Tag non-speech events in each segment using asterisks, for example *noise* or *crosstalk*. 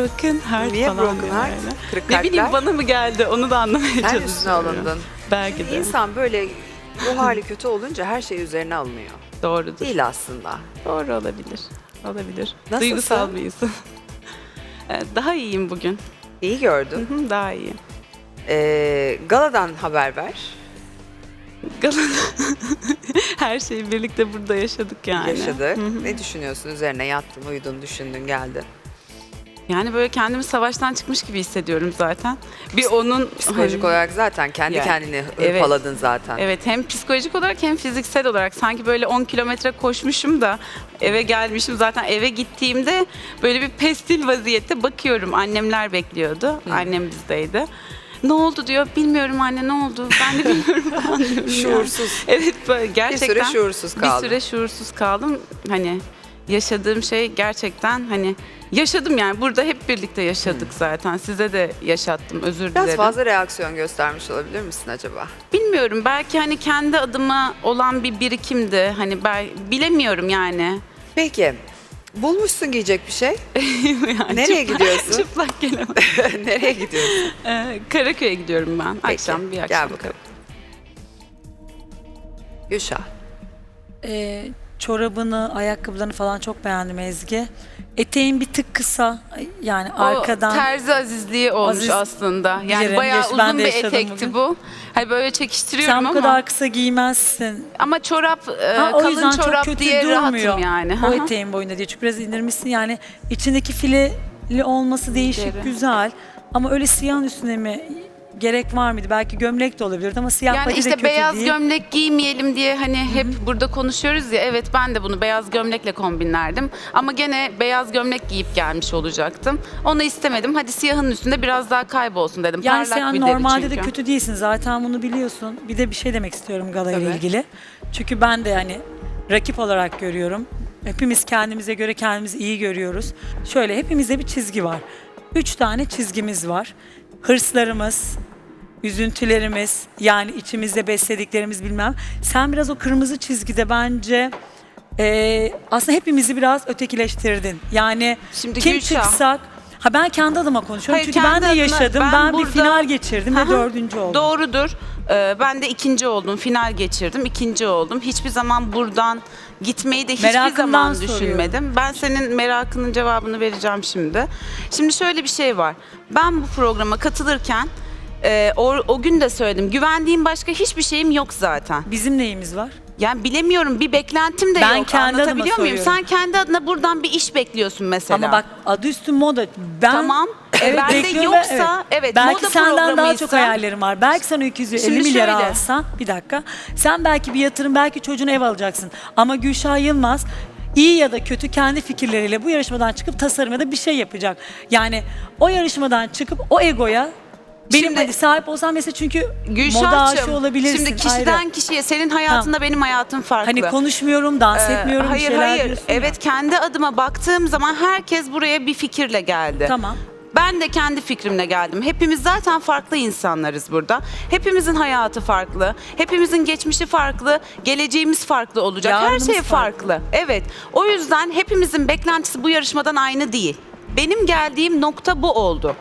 Broken heart Niye falan broken diyor heart? öyle. Kırık Ne bileyim kalpler. bana mı geldi onu da anlamaya çalışıyorum. üstüne alındın. Belki de. İnsan böyle bu *laughs* hali kötü olunca her şey üzerine alınıyor. Doğrudur. Değil aslında. Doğru olabilir. Olabilir. Nasılsın? Duygusal bir insan. *laughs* Ee, Daha iyiyim bugün. İyi gördüm. Hı hı, Daha iyiyim. Ee, galadan haber ver. Galata. *laughs* Her şeyi birlikte burada yaşadık yani. Yaşadık. Hı hı. Ne düşünüyorsun? Üzerine yattın, uyudun, düşündün, geldin. Yani böyle kendimi savaştan çıkmış gibi hissediyorum zaten. Bir onun Psikolojik hani- olarak zaten kendi Yani, kendini evet. hırpaladın zaten. Evet hem psikolojik olarak hem fiziksel olarak sanki böyle 10 kilometre koşmuşum da eve gelmişim zaten eve gittiğimde böyle bir pestil vaziyette bakıyorum annemler bekliyordu annem bizdeydi. Ne oldu diyor bilmiyorum anne ne oldu ben de bilmiyorum *laughs* falan diyorum yani. Şuursuz. Evet böyle gerçekten Bir süre şuursuz kaldın. bir süre şuursuz kaldım hani yaşadığım şey gerçekten hani yaşadım yani burada hep birlikte yaşadık zaten size de yaşattım özür Biraz dilerim. fazla reaksiyon göstermiş olabilir misin acaba? Bilmiyorum belki hani kendi adıma olan bir birikimdi. Hani ben bilemiyorum yani. Peki. Bulmuşsun giyecek bir şey. *laughs* Yani Nereye çıplak- gidiyorsun? Çıplak gelemem. *laughs* Nereye gidiyorsun? Ee, Karaköy'e gidiyorum ben. Peki, Akşam bir gel akşam. bakalım. Gülşah. Ee, çorabını, ayakkabılarını falan çok beğendim Ezgi. Eteğin bir tık kısa. Yani O arkadan. terzi azizliği olmuş Aziz- aslında. Yani Bilirim, bayağı ben uzun de bir yaşadım etekti bugün. bu. Hani böyle çekiştiriyorum Sen bu ama. kadar kısa giymezsin. Ama çorap, e, Ha, o kalın yüzden çorap çok kötü diye durmuyor. rahatım yani. O hı. eteğin boyunda diye. Çünkü biraz indirmişsin yani. içindeki fileli olması değişik, Deri. güzel. Ama öyle siyahın üstüne mi gerek var mıydı? Belki gömlek de olabilirdi ama siyah Yani pati de işte kötü beyaz değil. gömlek giymeyelim diye hani hep burada konuşuyoruz ya. Evet ben de bunu beyaz gömlekle kombinlerdim. Ama gene beyaz gömlek giyip gelmiş olacaktım. Onu istemedim. Hadi siyahın üstünde biraz daha kaybolsun dedim. Yani Parlak sen bir deri normalde çünkü. de kötü değilsin. Zaten bunu biliyorsun. Bir de bir şey demek istiyorum Gala ile Tabii. ilgili. Çünkü ben de yani rakip olarak görüyorum. Hepimiz kendimize göre kendimizi iyi görüyoruz. Şöyle hepimizde bir çizgi var. Üç tane çizgimiz var. Hırslarımız, üzüntülerimiz, yani içimizde beslediklerimiz bilmem. Sen biraz o kırmızı çizgide bence eee, aslında hepimizi biraz ötekileştirdin. Yani Şimdi kim Gülşah- çıksak Ha ben kendi adıma konuşuyorum Hayır, çünkü ben kendi de adına- yaşadım. ben Ben, bir burada- final geçirdim Hı ve hı. dördüncü oldum. Doğrudur. Ee, ben de ikinci oldum. Final geçirdim. ikinci oldum. Hiçbir zaman buradan gitmeyi de hiçbir Merakımdan zaman soruyorum. düşünmedim. Ben senin merakının cevabını vereceğim şimdi. Şimdi şöyle bir şey var. Ben bu programa katılırken e, o, o gün de söyledim. Güvendiğim başka hiçbir şeyim yok zaten. Bizim neyimiz var? Yani bilemiyorum bir beklentim de Ben yok. kendi adıma Anlatabiliyor muyum? soruyorum. Sen kendi adına buradan bir iş bekliyorsun mesela. Ama bak adı üstü moda. Ben Tamam. Evet, Ben de bekliyorum yoksa, ve evet, belki moda senden daha çok hayallerim var. Belki sen o 250 Şimdi milyar şöyle. alsan bir dakika. Sen belki bir yatırım belki çocuğuna ev alacaksın. Ama Gülşah Yılmaz iyi ya da kötü kendi fikirleriyle bu yarışmadan çıkıp tasarım ya da bir şey yapacak. Yani o yarışmadan çıkıp o egoya benim Şimdi- hadi sahip olsam mesela çünkü moda aşığı olabilirsin. şimdi kişiden ayrı. kişiye senin hayatında benim hayatım farklı. Hani konuşmuyorum, dans Ee, etmiyorum bir hayır şeyler hayır. diyorsun ya. Evet kendi adıma baktığım zaman herkes buraya bir fikirle geldi. Tamam. Ben de kendi fikrimle geldim. Hepimiz zaten farklı insanlarız burada. Hepimizin hayatı farklı. Hepimizin geçmişi farklı. Geleceğimiz farklı olacak. Yarınımız Her şey farklı. farklı. Evet. O yüzden hepimizin beklentisi bu yarışmadan aynı değil. Benim geldiğim nokta bu oldu.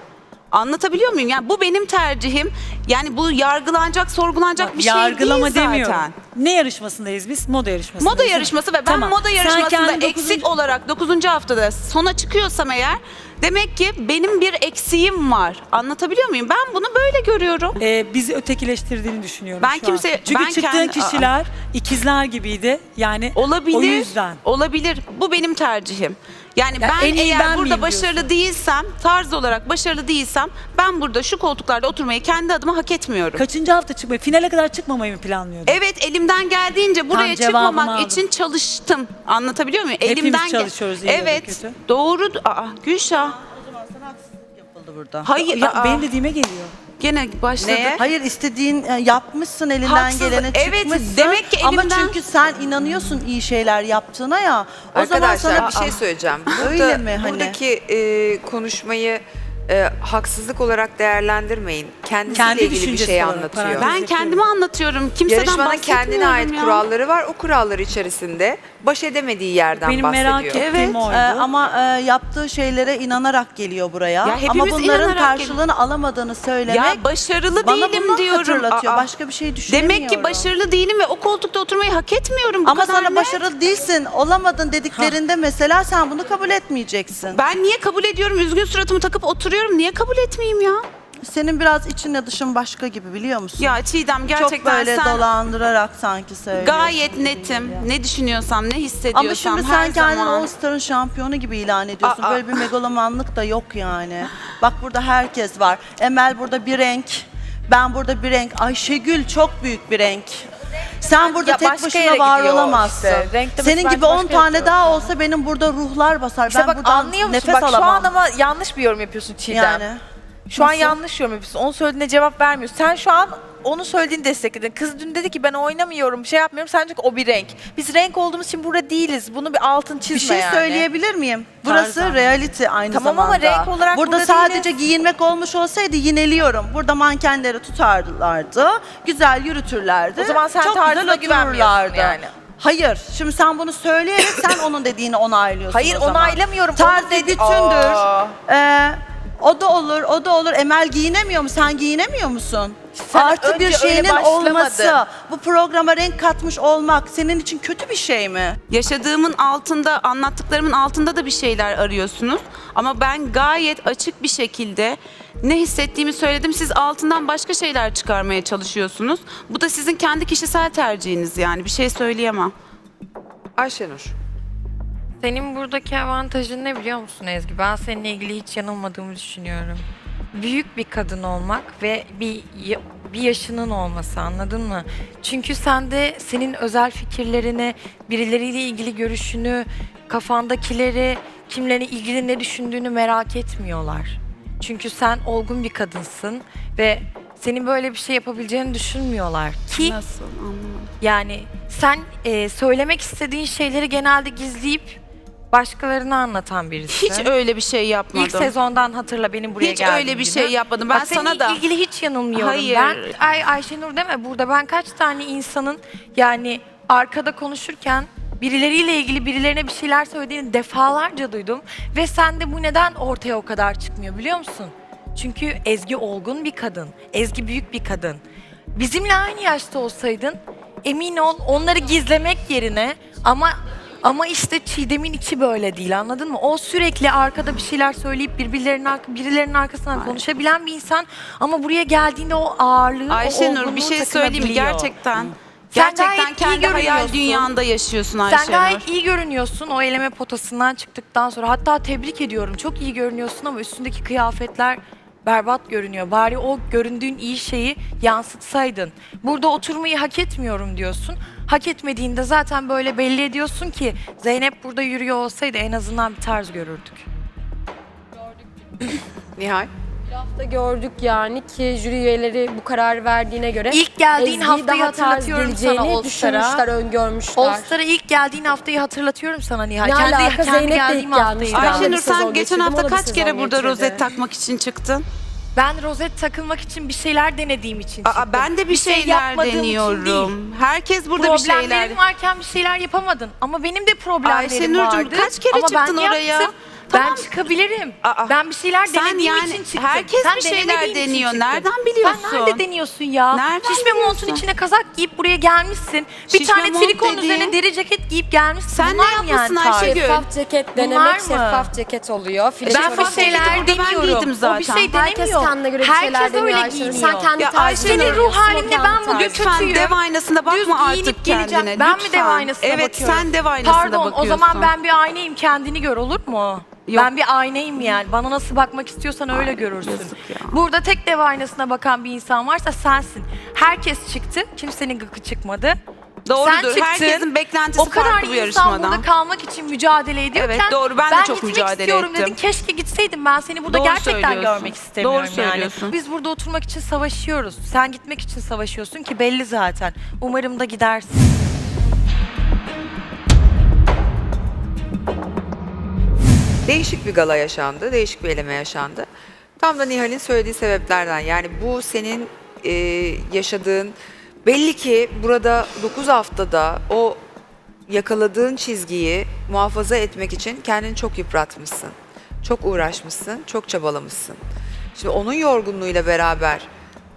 Anlatabiliyor muyum? Yani bu benim tercihim. Yani bu yargılanacak, sorgulanacak bir şey Yargılama değil zaten. demiyorum. Ne yarışmasındayız biz? Moda yarışmasındayız. Moda yarışması ve ben Tamam. moda Sen yarışmasında kendi eksik dokuzuncu- olarak 9. haftada sona çıkıyorsam eğer demek ki benim bir eksiğim var. Anlatabiliyor muyum? Ben bunu böyle görüyorum. Ee, bizi ötekileştirdiğini düşünüyorum Ben şu kimse- an. Çünkü ben çıktığın kendi- kişiler ikizler gibiydi. Yani Olabilir. o yüzden. Olabilir. Bu benim tercihim. Yani Ya ben en iyi eğer ben burada miyim başarılı diyorsun? değilsem, tarz olarak başarılı değilsem ben burada şu koltuklarda oturmayı kendi adıma hak etmiyorum. Kaçıncı hafta çıkmayı, finale kadar çıkmamayı mı planlıyordun? Evet elimden geldiğince buraya cevabımı çıkmamak aldım. için çalıştım. Anlatabiliyor muyum? Hepimiz elimden gel- çalışıyoruz, iyi ya da Evet. kötü. Doğru. Aa, Gülşah. yapıldı burada. Hayır. Ya, aa, benim dediğime geliyor. Gene başladı. Neye? Hayır istediğin e, yapmışsın elinden Haksız- gelene evet, çıkmışsın. demek ki Ama elimden- çünkü sen inanıyorsun iyi şeyler yaptığına ya. O Arkadaşlar zaman sana bir şey söyleyeceğim. Burada, Öyle mi hani? Buradaki e, konuşmayı e, haksızlık olarak değerlendirmeyin. Kendisiyle Kendi ilgili bir düşüncesi şey olarak anlatıyor. parantez Ben kendimi anlatıyorum. Kimseden Yarışmanın bahsetmiyorum kendine ait ya. kuralları var. O kurallar içerisinde baş edemediği yerden Benim bahsediyor. merak ettiğim Evet oydu. e, ama e, yaptığı şeylere inanarak geliyor buraya. Ya ama bunların inanarak karşılığını alamadığını söylemek Ya başarılı bana değilim bunu diyorum. hatırlatıyor. Aa, Başka bir şey düşünemiyorum. Demek ki başarılı değilim ve o koltukta oturmayı hak etmiyorum. Bu Ama kadar sana net. başarılı değilsin, olamadın dediklerinde mesela sen bunu kabul etmeyeceksin. Ben niye kabul ediyorum? Üzgün suratımı takıp oturuyorum. Niye kabul etmeyeyim ya? Senin biraz içinle dışın başka gibi biliyor musun? Ya Çiğdem gerçekten Çok böyle sen dolandırarak sanki söylüyorsun. gayet gibi netim. geliyor. Ne düşünüyorsam, ne hissediyorsam Ama şimdi her sen kendini zaman. All Star'ın şampiyonu gibi ilan ediyorsun. Aa. Böyle bir megalomanlık da yok yani. Bak burada herkes var. Emel burada bir renk. Ben burada bir renk. Ayşegül çok büyük bir renk. Sen burada Ya tek başka başına yere var gidiyor olamazsın. işte. Senin gibi 10 başka tane yere daha olsa benim burada ruhlar basar. İşte ben bak buradan anlıyor musun? nefes Bak alamam. şu an ama yanlış bir yorum yapıyorsun Çiğdem. yani. Şu an Nasıl? yanlış yorum yapıyorsun. Onun söylediğine cevap vermiyorsun. Sen şu an onu söylediğini destekledin. Kız dün dedi ki ben oynamıyorum, şey yapmıyorum. Sen diyor ki o bir renk. Biz renk olduğumuz için burada değiliz. Bunu bir altın çizme Bir şey yani. söyleyebilir miyim? Burası Tarzan. reality aynı Tamam ama zamanda. renk olarak burada, burada sadece değiliz. giyinmek olmuş olsaydı yineliyorum. Burada mankenleri tutarlardı. Güzel yürütürlerdi. O zaman sen Çok tarzına güzel güvenmiyorsun otururlardı. yani. Hayır. Şimdi sen bunu söyleyerek sen *coughs* onun dediğini onaylıyorsun Hayır, o zaman. onaylamıyorum. Tarz Onun dedi- bütündür. Aa. Ee, o da olur, o da olur. Emel giyinemiyor mu? Sen giyinemiyor musun? Sen Artı bir önce öyle şeyinin başlamadın. olması, bu programa renk katmış olmak senin için kötü bir şey mi? Yaşadığımın altında, anlattıklarımın altında da bir şeyler arıyorsunuz. Ama ben gayet açık bir şekilde ne hissettiğimi söyledim. Siz altından başka şeyler çıkarmaya çalışıyorsunuz. Bu da sizin kendi kişisel tercihiniz yani. Bir şey söyleyemem. Ayşenur. Senin buradaki avantajın ne biliyor musun Ezgi? Ben seninle ilgili hiç yanılmadığımı düşünüyorum. Büyük bir kadın olmak ve bir bir yaşının olması anladın mı? Çünkü sende senin özel fikirlerini, birileriyle ilgili görüşünü, kafandakileri, kimlerle ilgili ne düşündüğünü merak etmiyorlar. Çünkü sen olgun bir kadınsın ve senin böyle bir şey yapabileceğini düşünmüyorlar ki Nasıl? Anlamadım. yani sen e, söylemek istediğin şeyleri genelde gizleyip başkalarına anlatan birisi. Hiç öyle bir şey yapmadım. İlk sezondan hatırla benim buraya Hiç geldiğim öyle bir gibi. şey yapmadım. Ben Bak, sana da- ilgili hiç yanılmıyorum. Hayır. Ben Ay Ayşenur deme burada ben kaç tane insanın yani arkada konuşurken birileriyle ilgili birilerine bir şeyler söylediğini defalarca duydum ve sende bu neden ortaya o kadar çıkmıyor biliyor musun? Çünkü Ezgi olgun bir kadın. Ezgi büyük bir kadın. Bizimle aynı yaşta olsaydın emin ol onları gizlemek yerine ama ama işte Çiğdem'in içi böyle değil anladın mı? O sürekli arkada bir şeyler söyleyip birbirlerinin arka- birilerinin arkasından konuşabilen bir insan ama buraya geldiğinde o ağırlığı, o Ayşenur bir olgunluğu şey söyleyeyim mi? takınabiliyor. Gerçekten. Sen Gerçekten gayet iyi kendi hayal görünüyorsun. dünyanda yaşıyorsun Ayşenur. Sen gayet iyi görünüyorsun o eleme potasından çıktıktan sonra. Hatta tebrik ediyorum. Çok iyi görünüyorsun ama üstündeki kıyafetler berbat görünüyor. Bari o göründüğün iyi şeyi yansıtsaydın. Burada oturmayı hak etmiyorum diyorsun. Hak etmediğinde zaten böyle belli ediyorsun ki Zeynep burada yürüyor olsaydı en azından bir tarz görürdük. Nihal. hafta gördük yani ki jüri üyeleri bu kararı verdiğine göre İlk geldiğin Ezgi'yi haftayı daha tarz hatırlatıyorum sana geleceğini All düşünmüşler, öngörmüşler. All Star'a ilk geldiğin haftayı hatırlatıyorum sana Nihal. Ne kendi, alaka? kendi Zeynep de geldiğim haftayı. Ayşenur bir sezon sen geçen hafta o da bir kaç kere burada geçirdi. rozet takmak için çıktın? Ben rozet takılmak için bir şeyler denediğim için Aa, çıktım. ben de bir, şey şeyler yapmadığım için değil. deniyorum. Herkes burada bir şeyler. Problemlerin varken bir şeyler yapamadın. Ama benim de problemlerim Ayşenurcuğum, vardı. kaç kere Ama çıktın oraya? Yaptım. Tamam. Ben çıkabilirim. Aa, ben bir şeyler sen denediğim yani için çıktım. herkes Sen bir şeyler denemediğin için deniyor. çıktın. Nereden biliyorsun? Sen nerede deniyorsun ya? Nereden Şişme montun biliyorsun? içine kazak giyip buraya gelmişsin. Bir Şişme tane mont trikon dediğin- üzerine deri ceket giyip gelmişsin. Sen ne Bunlar mı yapmışsın yani tarz? Ayşegül? Şeffaf ceket Bunlar denemek mı? şeffaf ceket oluyor. Flash Ben bir Şeffaf şeyler burada ben deniyorum. O bir zaten. şey denemiyor. Herkes kendine göre bir şeyler Herkes deniyor öyle Ayşenur. giyiniyor. Sen kendi Ya tarzını Ayşenur, Senin ruh o halimle kendi ben bugün tarzı. Lütfen kötüyüm. dev aynasına bakma giyinip artık geleceğim. kendine. Ben mi Lütfen. dev aynasına Evet bakıyorum? sen dev aynasına Pardon bakıyorsun. o zaman ben bir aynayım kendini gör olur mu? Yok. Ben bir aynayım yani. Bana nasıl bakmak istiyorsan öyle görürsün. yazık ya. Burada tek dev aynasına bakan bir insan varsa sensin. Herkes çıktı. Kimsenin gıkı çıkmadı. Doğrudur. Sen çıktın. Herkesin beklentisi o kadar farklı bu insan yarışmadan. burada kalmak için mücadele ediyorken Evet, doğru. Ben de çok gitmek mücadele istiyorum ettim. dedin. Keşke gitseydim. Ben seni burada Doğru gerçekten görmek istemiyorum Doğru yani. söylüyorsun. Biz burada oturmak için savaşıyoruz. Sen gitmek için savaşıyorsun ki belli zaten. Umarım da gidersin. Değişik bir gala yaşandı, değişik bir eleme yaşandı. Tam da Nihal'in söylediği sebeplerden. Yani bu senin e, yaşadığın belli ki burada 9 haftada o yakaladığın çizgiyi muhafaza etmek için kendini çok yıpratmışsın. Çok uğraşmışsın, çok çabalamışsın. Şimdi onun yorgunluğuyla beraber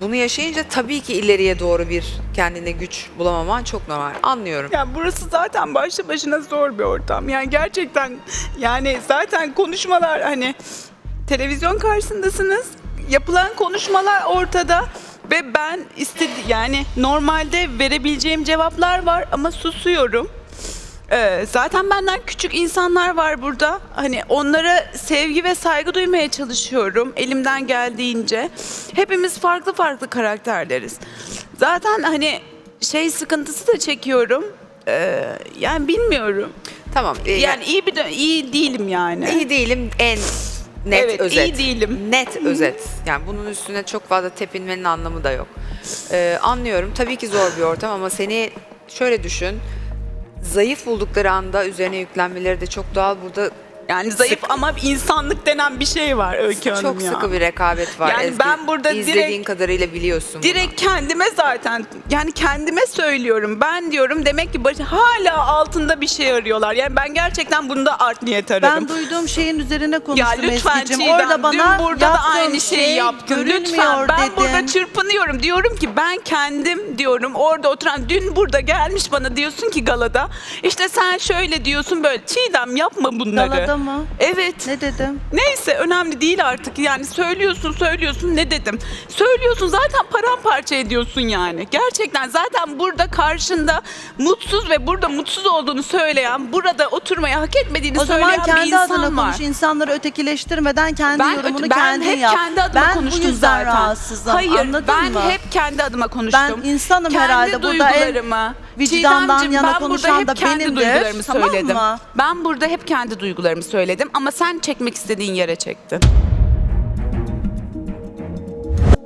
bunu yaşayınca tabii ki ileriye doğru bir kendine güç bulamaman çok normal. Anlıyorum. Ya burası zaten başlı başına zor bir ortam. Yani gerçekten yani zaten konuşmalar hani televizyon karşısındasınız. Yapılan konuşmalar ortada ve ben istedi yani normalde verebileceğim cevaplar var ama susuyorum. Ee, zaten benden küçük insanlar var burada. Hani onlara sevgi ve saygı duymaya çalışıyorum elimden geldiğince. Hepimiz farklı farklı karakterleriz. Zaten hani şey sıkıntısı da çekiyorum. Ee, yani bilmiyorum. Tamam. e, Yani iyi bir dö- iyi değilim yani. iyi değilim en net Evet, özet. iyi değilim. Net özet. Yani bunun üstüne çok fazla tepinmenin anlamı da yok. Ee, anlıyorum. Tabii ki zor bir ortam ama seni şöyle düşün. Zayıf buldukları anda üzerine yüklenmeleri de çok doğal. Burada Yani zayıf ama insanlık denen bir şey var Öykü Hanım çok ya. sıkı bir rekabet var. Yani Ezgi. ben burada izlediğin direkt- kadarıyla biliyorsun. bunu. Direkt kendime zaten yani kendime söylüyorum. Ben diyorum demek ki baş- hala altında bir şey arıyorlar. Yani ben gerçekten bunda art niyet ararım. Ben duyduğum şeyin üzerine konuştum ya lütfen. Çiğdem, Orada bana dün burada da aynı şeyi şey yaptın. Lütfen ben dedin. burada çırpınıyorum. Diyorum ki ben kendim diyorum orada oturan dün burada gelmiş bana diyorsun ki galada. işte sen şöyle diyorsun böyle. Çiğdem yapma bunları. Galada mı? Evet. Ne dedim? Neyse önemli değil artık yani söylüyorsun söylüyorsun ne dedim. Söylüyorsun zaten paramparça ediyorsun yani. Gerçekten zaten burada karşında mutsuz ve burada mutsuz olduğunu söyleyen, burada oturmayı hak etmediğini O söyleyen zaman bir kendi insan adına var. konuş. İnsanları ötekileştirmeden kendi Ben, yorumunu ben kendin hep yap. kendi adıma ben konuştum bu yüzden zaten. rahatsızım. Hayır Anladın ben mı? hep kendi adıma konuştum. Ben insanım kendi herhalde. Burada en duygularımı, vicdandan Çiğdemciğim, yana ben burada konuşan hep da kendi benimdir, duygularımı tamam söyledim. mı? Ben burada hep kendi duygularımı söyledim ama sen çekmek istediğin yere çektin.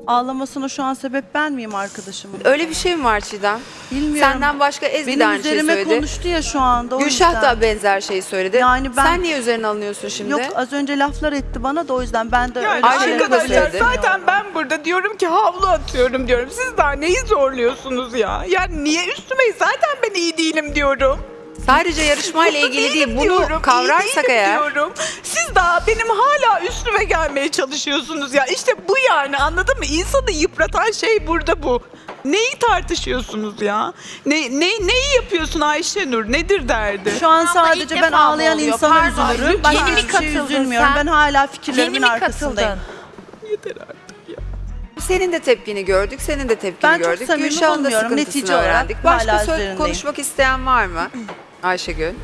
Ağlamasına şu an sebep ben miyim arkadaşımın? Öyle bir şey mi var Çiğdem? Bilmiyorum. Senden başka Ezgi de Benim aynı şeyi üzerime söyledi. konuştu ya şu anda o Gülşah yüzden. da benzer şeyi söyledi. Yani ben- Sen niye üzerine alınıyorsun şimdi? Yok az önce laflar etti bana da o yüzden ben de Yani öyle Ayşe şeyler arkadaşlar zaten ben burada diyorum ki havlu atıyorum diyorum. Siz daha neyi zorluyorsunuz ya? Yani niye üstüme zaten ben iyi değilim diyorum. Sadece yarışmayla Mutlu ilgili değil. Bunu diyorum, iyi kavrarsak değilim eğer diyorum. Siz daha benim hala üstüme gelmeye çalışıyorsunuz ya. İşte bu yani anladın mı? İnsanı yıpratan şey burada bu. Neyi tartışıyorsunuz ya? Ne, ne, neyi yapıyorsun Ayşenur? Nedir derdi? Şu an Ama sadece ben defa mı ağlayan oluyor? insana Pardon, üzülürüm. yeni Başka mi hiçbir şey katıldın üzülmüyorum. sen? Ben hala Yeni fikirlerimin mi arkasındayım. katıldın? Yeter artık ya. senin de tepkini gördük, senin de tepkini Ben çok gördük. samimi Gülşah'ın da bulmuyorum. sıkıntısını Netice olarak öğrendik. Başka hala sö- üzerindeyim. konuşmak isteyen var mı? Ayşegül.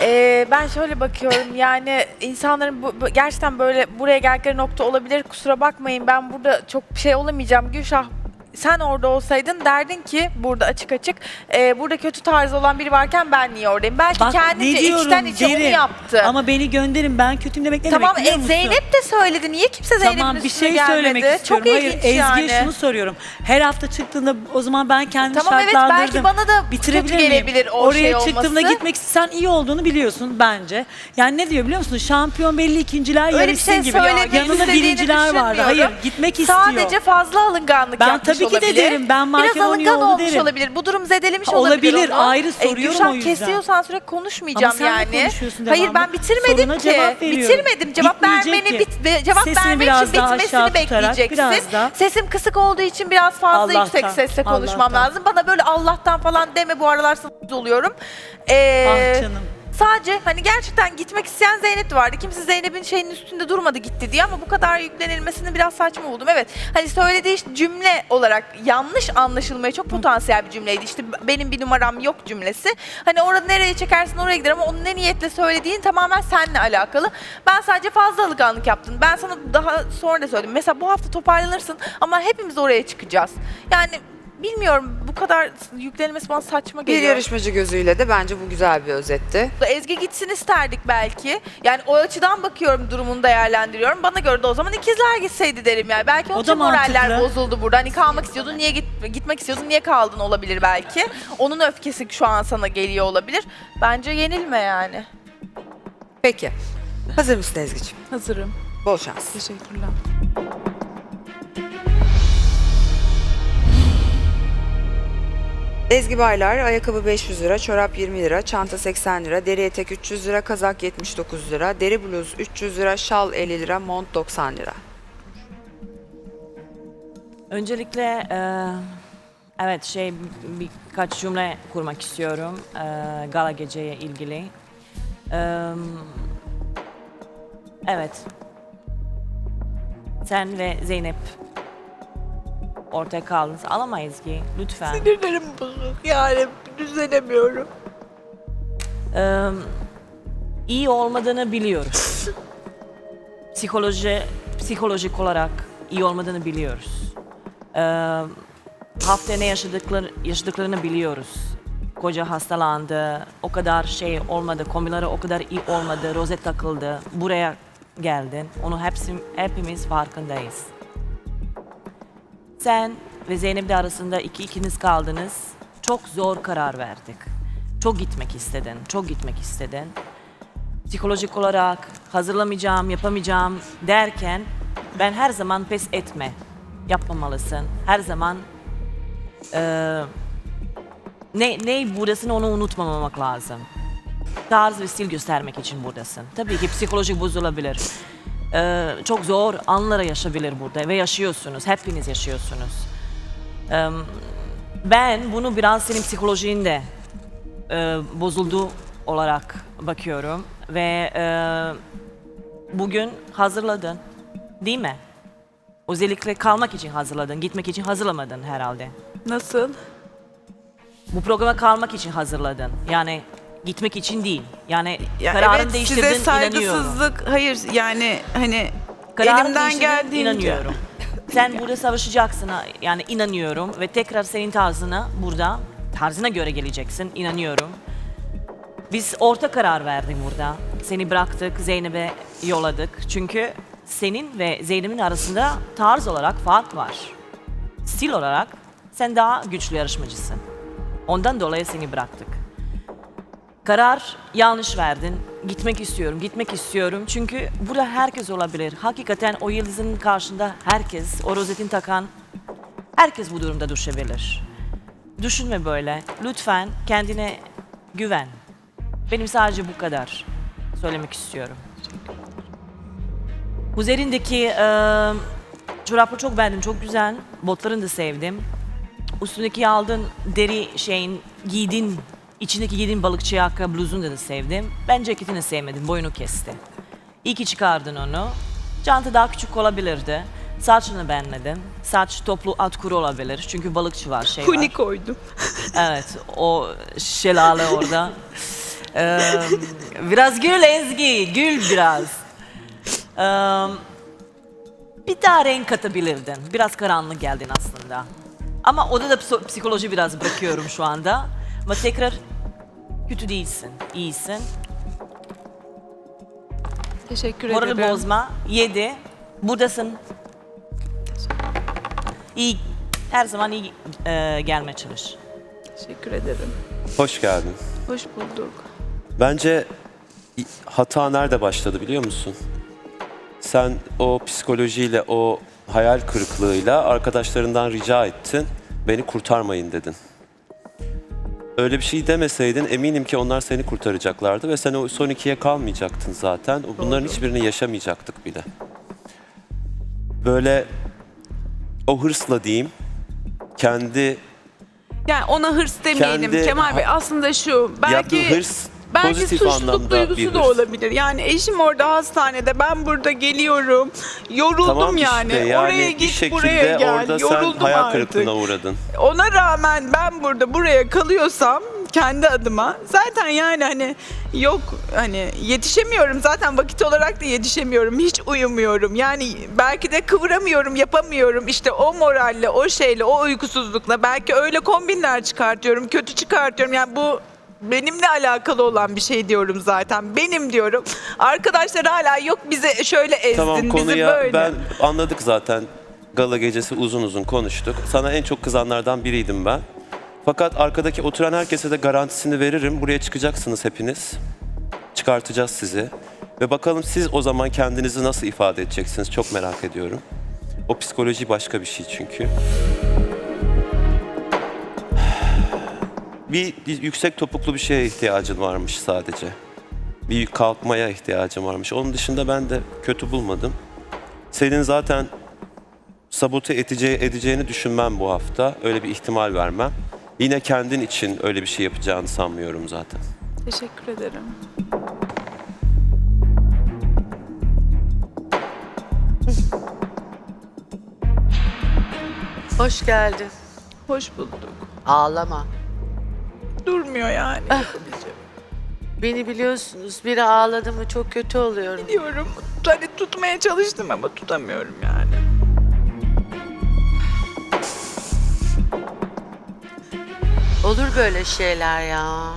Ee, ben şöyle bakıyorum yani insanların bu, bu- gerçekten böyle buraya geldikleri nokta olabilir. Kusura bakmayın ben burada çok şey olamayacağım. Gülşah sen orada olsaydın derdin ki burada açık açık e, burada kötü tarzı olan biri varken ben niye oradayım? Belki Bak kendince ne diyorum içten içe onu derim. yaptı. Ama beni gönderin ben kötüyüm demek ne tamam demek biliyor e, musun? Zeynep de söyledi. Niye kimse Zeynep'in Tamam bir üstüne şey gelmedi? söylemek istiyorum. Çok Hayır ilginç Ezgi'ye yani. şunu soruyorum. Her hafta çıktığında o zaman ben kendimi Tamam evet şartlandırdım. belki bana da Bitirebilir kötü miyim? gelebilir o Oraya şey olması. çıktığımda gitmek sen iyi olduğunu biliyorsun bence. Yani ne diyor biliyor musun? Şampiyon belli ikinciler Öyle bir yarışsın şey gibi. söylediğini Yanında istediğini birinciler vardı. düşünmüyorum. Hayır gitmek istiyor. Sadece fazla alınganlık Ben yapmış tabii ki de olabilir. derim. Ben Biraz Mahkem alıngan olmuş derim. olabilir. Bu durum zedelemiş Ha, olabilir olabilir, onu. ayrı soruyorum Gülşah o yüzden. kesiyorsan sürekli konuşmayacağım Ama sen de yani. konuşuyorsun Hayır devamlı. ben bitirmedim Soruna ki. cevap veriyorum. Bitirmedim. Cevap Bitmeyecek vermeni ki. bit ve cevap Sesini vermek biraz için daha bitmesini tutarak, bekleyeceksin. biraz Sesim kısık olduğu için biraz fazla Allah'tan, yüksek sesle konuşmam Allah'tan. lazım. Bana böyle Allah'tan falan deme bu aralar sinir oluyorum. Ee, Ah canım. Sadece hani gerçekten gitmek isteyen Zeynep de vardı. Kimse Zeynep'in şeyinin üstünde durmadı gitti diye ama bu kadar yüklenilmesini biraz saçma buldum. Evet hani söylediği cümle olarak yanlış anlaşılmaya çok potansiyel bir cümleydi. İşte benim bir numaram yok cümlesi. Hani orada nereye çekersin oraya gider ama onun ne niyetle söylediğin tamamen seninle alakalı. Ben sadece fazla alışkanlık yaptın. Ben sana daha sonra da söyledim. Mesela bu hafta toparlanırsın ama hepimiz oraya çıkacağız. Yani bilmiyorum bu kadar yüklenilmesi bana saçma Bir geliyor. yarışmacı gözüyle de bence bu güzel bir özetti. Ezgi gitsin isterdik belki. Yani o açıdan bakıyorum durumunu değerlendiriyorum. Bana göre de o zaman ikizler gitseydi derim yani. Belki O onun da için moraller mantıklı. bozuldu burada. Hani kalmak istiyordun niye git, gitmek istiyordun niye kaldın olabilir belki. Onun öfkesi şu an sana geliyor olabilir. Bence yenilme yani. Peki. Hazır mısın Ezgi'ciğim? Hazırım. Bol şans. Teşekkürler. Ezgi Baylar, ayakkabı 500 lira, çorap 20 lira, çanta 80 lira, deri etek 300 lira, kazak 79 lira, deri bluz 300 lira, şal 50 lira, mont 90 lira. Öncelikle e, evet şey bir- birkaç cümle kurmak istiyorum e, gala geceye ilgili. E, evet. Sen ve Zeynep ortaya kaldınız. Alamayız ki lütfen. Sinirlerim bozuk yani düzelemiyorum. Ee, iyi olmadığını biliyoruz. *laughs* Psikoloji, psikolojik olarak iyi olmadığını biliyoruz. Ee, haftaya ne yaşadıkları, yaşadıklarını biliyoruz. Koca hastalandı, o kadar şey olmadı, kombinleri o kadar iyi olmadı, rozet takıldı, buraya geldin. Onu hepsi, hepimiz farkındayız. Sen ve Zeynep de arasında iki ikiniz kaldınız. Çok zor karar verdik. Çok gitmek istedin, çok gitmek istedin. Psikolojik olarak hazırlamayacağım, yapamayacağım derken ben her zaman pes etme. Yapmamalısın. Her zaman eee ne, ne buradasın onu unutmamamak lazım. Tarz ve stil göstermek için buradasın. Tabii ki psikolojik bozulabilir. Ee, çok zor anlara yaşayabilir burada ve yaşıyorsunuz. Hepiniz yaşıyorsunuz. Ee, ben bunu biraz senin psikolojinde e, bozuldu olarak bakıyorum ve e, bugün hazırladın, değil mi? Özellikle kalmak için hazırladın, gitmek için hazırlamadın herhalde. Nasıl? Bu programa kalmak için hazırladın. Yani gitmek için değil. Yani Ya kararını evet size inanıyorum. saygısızlık hayır yani hani Kararını elimden geldiğince. inanıyorum. Sen burada savaşacaksın yani inanıyorum ve tekrar senin tarzına burada tarzına göre geleceksin inanıyorum. Biz orta karar verdik burada. Seni bıraktık, Zeynep'e yolladık. Çünkü senin ve Zeynep'in arasında tarz olarak fark var. Stil olarak sen daha güçlü yarışmacısın. Ondan dolayı seni bıraktık. Karar yanlış verdin. Gitmek istiyorum, gitmek istiyorum. Çünkü burada herkes olabilir. Hakikaten o yıldızın karşında herkes, o rozetin takan herkes bu durumda düşebilir. Düşünme böyle. Lütfen kendine güven. Benim sadece bu kadar söylemek istiyorum. Üzerindeki e, çorapı çok beğendim, çok güzel. Botlarını da sevdim. Üstündeki aldığın deri şeyin giydin, içindeki giydiğin balıkçı yaka bluzunu da, da sevdim. Ben ceketini sevmedim, boyunu kesti. İyi ki çıkardın onu. Çanta daha küçük olabilirdi. Saçını beğenmedim. Saç toplu at kuru olabilir. Çünkü balıkçı var, şey var. Kuni koydum. *laughs* Evet, o şelale orada. Ee, biraz gül Ezgi, gül biraz. Ee, bir daha renk katabilirdin. Biraz karanlık geldin aslında. Ama orada da pso- psikoloji biraz bırakıyorum şu anda. Ama tekrar kötü değilsin, iyisin. Teşekkür Morali ederim. bozma. Yedi. Buradasın. İyi, her zaman iyi e, gelmeye çalış. Teşekkür ederim. Hoş geldin. Hoş bulduk. Bence i- hata nerede başladı biliyor musun? Sen o psikolojiyle, o hayal kırıklığıyla arkadaşlarından rica ettin. Beni kurtarmayın dedin. Öyle bir şey demeseydin eminim ki onlar seni kurtaracaklardı ve sen o son ikiye kalmayacaktın zaten. Bunların hiçbirini yaşamayacaktık bile. Böyle o hırsla diyeyim, kendi Yani ona hırs demeyelim Kendi- Kemal Bey. Aslında şu belki yaptığı hırs Belki pozitif suçluluk anlamda duygusu da olabilir. Yani eşim orada hastanede, ben burada geliyorum. Yoruldum Tamam yani. işte yani Oraya bir git, şekilde buraya gel. orada sen Yoruldum hayal artık. kırıklığına uğradın. Ona rağmen ben burada buraya kalıyorsam kendi adıma zaten yani hani yok hani yetişemiyorum zaten vakit olarak da yetişemiyorum hiç uyumuyorum yani belki de kıvıramıyorum yapamıyorum işte o moralle o şeyle o uykusuzlukla belki öyle kombinler çıkartıyorum kötü çıkartıyorum yani bu benimle alakalı olan bir şey diyorum zaten benim diyorum arkadaşlar hala yok bize şöyle ezdin Tamam bizi konuya böyle ben anladık zaten. Gala gecesi uzun uzun konuştuk. Sana en çok kızanlardan biriydim ben. Fakat arkadaki oturan herkese de garantisini veririm. Buraya çıkacaksınız hepiniz. Çıkartacağız sizi. Ve bakalım siz o zaman kendinizi nasıl ifade edeceksiniz çok merak ediyorum. O psikoloji başka bir şey çünkü. Bir yüksek topuklu bir şeye ihtiyacın varmış sadece. Bir kalkmaya ihtiyacın varmış. Onun dışında ben de kötü bulmadım. Senin zaten sabote edeceği, edeceğini düşünmem bu hafta. Öyle bir ihtimal vermem. Yine kendin için öyle bir şey yapacağını sanmıyorum zaten. Teşekkür ederim. Hoş geldin. Hoş bulduk. Ağlama. Durmuyor yani. Beni biliyorsunuz biri ağladı mı çok kötü oluyorum. Diyorum. Hani tutmaya çalıştım ama tutamıyorum yani. Olur böyle şeyler ya.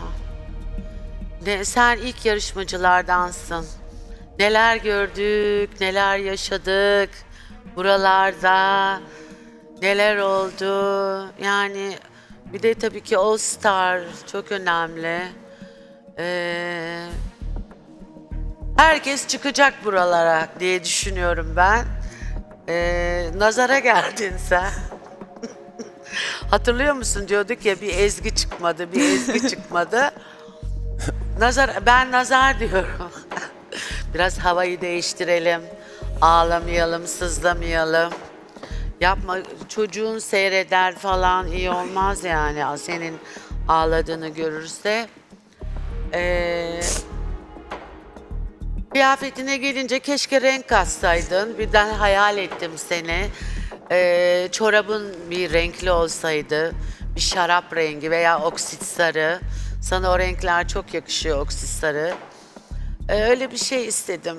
Ne, sen ilk yarışmacılardansın. Neler gördük, neler yaşadık buralarda. Neler oldu. Yani bir de tabii ki All Star çok önemli. Ee, herkes çıkacak buralara diye düşünüyorum ben. Ee, nazara geldin sen. *laughs* Hatırlıyor musun diyorduk ya bir ezgi çıkmadı, bir ezgi *laughs* çıkmadı. Nazar, ben nazar diyorum. *laughs* Biraz havayı değiştirelim. Ağlamayalım, sızlamayalım. Yapma, çocuğun seyreder falan iyi olmaz yani senin ağladığını görürse. Ee, Kıyafetine gelince keşke renk katsaydın. Birden hayal ettim seni. Ee, çorabın bir renkli olsaydı. Bir şarap rengi veya oksit sarı. Sana o renkler çok yakışıyor oksit sarı. Ee, öyle bir şey istedim.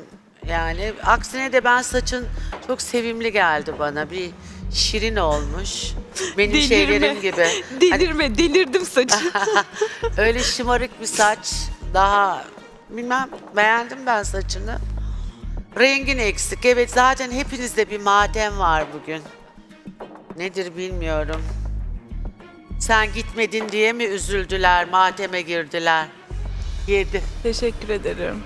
Yani aksine de ben saçın çok sevimli geldi bana. Bir şirin olmuş. Benim şeylerim gibi. Hani Delirme, delirdim saçı. *laughs* Öyle şımarık bir saç. Daha bilmem beğendim ben saçını. Rengin eksik. Evet zaten hepinizde bir matem var bugün. Nedir bilmiyorum. Sen gitmedin diye mi üzüldüler, mateme girdiler? Yedi. Teşekkür ederim.